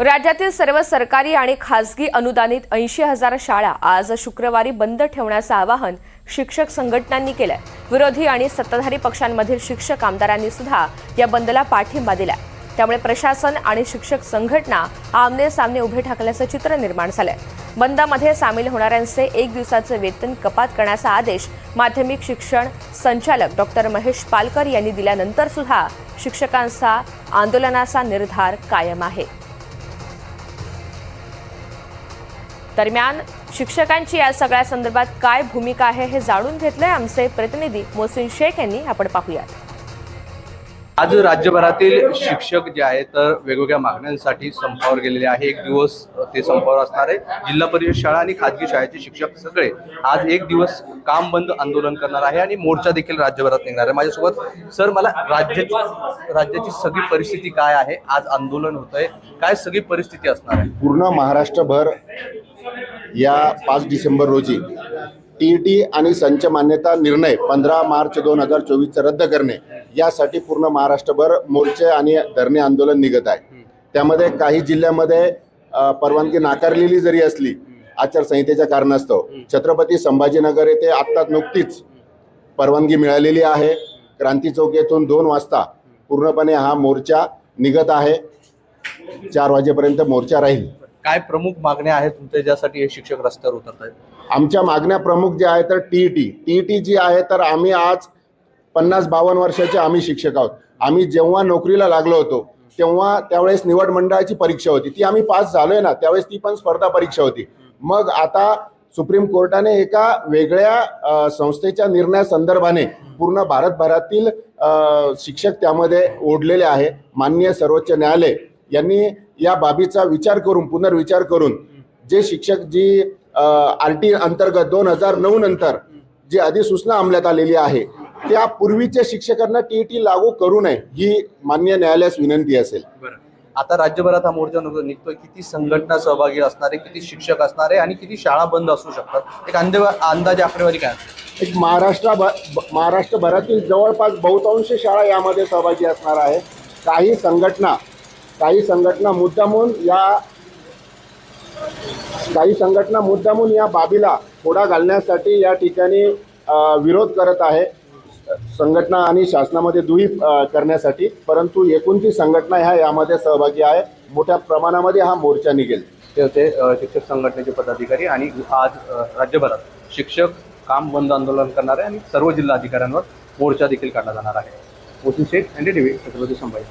राज्यातील सर्व सरकारी आणि खासगी अनुदानित ऐंशी हजार शाळा आज शुक्रवारी बंद ठेवण्याचं आवाहन शिक्षक संघटनांनी केलंय. विरोधी आणि सत्ताधारी पक्षांमधील शिक्षक आमदारांनी सुद्धा या बंदला पाठिंबा दिला त्यामुळे प्रशासन आणि शिक्षक संघटना आमने सामने उभे ठाकल्याचं चित्र निर्माण झालंय. बंदामध्ये सामील होणाऱ्यांचे एक दिवसाचे वेतन कपात करण्याचा आदेश माध्यमिक शिक्षण संचालक डॉक्टर महेश पालकर यांनी दिल्यानंतर सुद्धा शिक्षकांचा आंदोलनाचा निर्धार कायम आहे. दरम्यान शिक्षकांची या सगळ्या संदर्भात काय भूमिका आहे हे जाणून घेतलंय आमचे प्रतिनिधी मोहसिन शेख यांनी. आपण पाहूयात. आज राज्यभरातील शिक्षक जे आहेत तर वेगवेगळ्या मागण्यांसाठी संपावर गेलेले आहे. एक दिवस ते संपावर असणार आहे. जिल्हा परिषद शाळा आणि खाजगी शाळेचे शिक्षक सगळे आज एक दिवस काम बंद आंदोलन करणार आहे आणि मोर्चा देखील राज्यभरात निघणार आहे. माझ्यासोबत सर मला राज्याची राज्याची सगळी परिस्थिती काय आहे? आज आंदोलन होत आहे काय सगळी परिस्थिती असणार आहे? पूर्ण महाराष्ट्रभर या पाच डिसेंबर रोजी टी टी आणि संच मान्यता निर्णय पंधरा मार्च दोन हजार चोवीसचा रद्द करणे यासाठी पूर्ण महाराष्ट्रभर मोर्चे आणि धरणे आंदोलन निघत आहे. त्यामध्ये काही जिल्ह्यामध्ये परवानगी नाकारलेली जरी असली आचारसंहितेच्या कारणास्तव छत्रपती संभाजीनगर येथे आत्ताच नुकतीच परवानगी मिळालेली आहे. क्रांती चौक येथून दोन वाजता पूर्णपणे हा मोर्चा निघत आहे. चार वाजेपर्यंत मोर्चा राहील. काय प्रमुख मागण्या आहेत तुमच्या ज्यासाठी हे शिक्षक रस्त्यावर उतरत आहेत आमच्या मागण्या प्रमुख ज्या आहेत तर T T T T G आहे तर आम्ही आज पन्नास बावन्न वर्षाचे आम्ही शिक्षक आहोत. आम्ही जेव्हा नोकरीला लागलो होतो तेव्हा त्यावेळेस निवड मंडळाची परीक्षा होती. ती आम्ही पास झालोय ना त्यावेळेस ती पण स्पर्धा परीक्षा होती. मग आता सुप्रीम कोर्टाने एका वेगळ्या संस्थेच्या निर्णया संदर्भाने पूर्ण भारतभरातील शिक्षक त्यामध्ये ओढलेले आहे. माननीय सर्वोच्च न्यायालय यांनी या बाबीचा विचार करून पुनर्विचार करून जे शिक्षक जी आर टी अंतर्गत दोन हजार नऊ नंतर जी अधिसूचना अंमलात आलेली आहे त्या पूर्वीच्या शिक्षकांना टी टी लागू करू नये ही मान्य न्यायालयास विनंती असेल. बरं. आता राज्यभरात हा मोर्चा निघ- निघतोय. किती संघटना सहभागी असणार आहे किती शिक्षक असणार आणि किती शाळा बंद असू शकतात? एक अंदे अंदाजे आकडेवारी काय? एक महाराष्ट्र महाराष्ट्रभरातील जवळपास बहुतांश शाळा यामध्ये सहभागी असणार आहे. काही संघटना काही संघटना मुद्दामून या काही संघटना मुद्दामून या बाबीला फोडा घालण्यासाठी या ठिकाणी विरोध करत आहे. संघटना आणि शासनामध्ये दुही करण्यासाठी. परंतु एकोणतीस संघटना ह्या यामध्ये सहभागी आहे. मोठ्या प्रमाणामध्ये हा मोर्चा निघेल. ते होते शिक्षक संघटनेचे पदाधिकारी आणि आज राज्यभरात शिक्षक काम बंद आंदोलन करणार आहे आणि सर्व जिल्हाधिकाऱ्यांवर मोर्चा देखील काढला जाणार आहे. Mohsin Shaikh N D T V Chhatrapati Sambhaji.